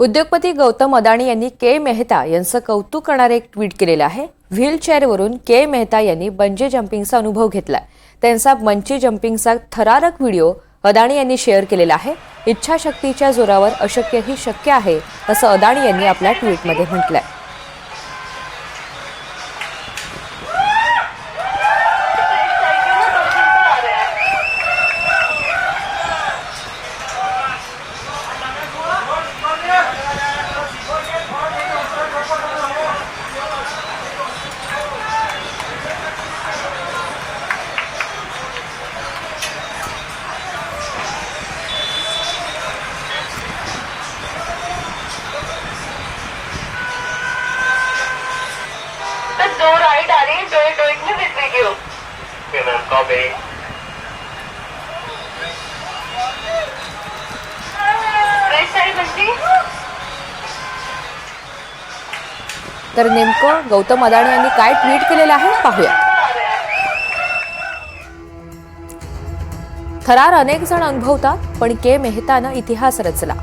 उद्योगपती गौतम अदाणी यांनी के. मेहता यांचं कौतुक करणारे एक ट्विट केलेलं आहे. व्हीलचेअरवरून के. मेहता यांनी बंजी जम्पिंगचा अनुभव घेतला त्यांचा बंची जम्पिंगचा थरारक व्हिडिओ अदाणी यांनी शेअर केलेला आहे. इच्छाशक्तीच्या जोरावर अशक्यही शक्य आहे असं अदाणी यांनी आपल्या ट्विटमध्ये म्हटलंय. आहे है. मैम कॉपी राइट साइड बंदी तर नेमकं गौतम अदाणी यांनी काय ट्विट केलेलं आहे पाहूया. थरार अनेक जण अनुभवतात पण के मेहतानं इतिहास रचला.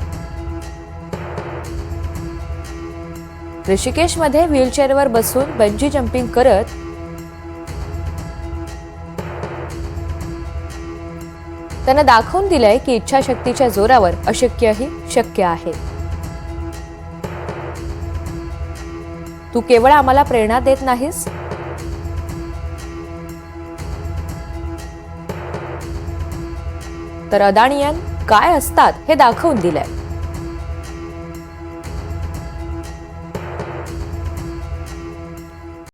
ऋषिकेशमध्ये व्हीलचेअरवर बसून बंजी जम्पिंग करत त्यानं दाखवून दिलंय की इच्छाशक्तीच्या जोरावर अशक्यही शक्य आहे. तू केवळ आम्हाला प्रेरणा देत नाहीस? तर अदाणियन काय असतात हे दाखवून दिलंय.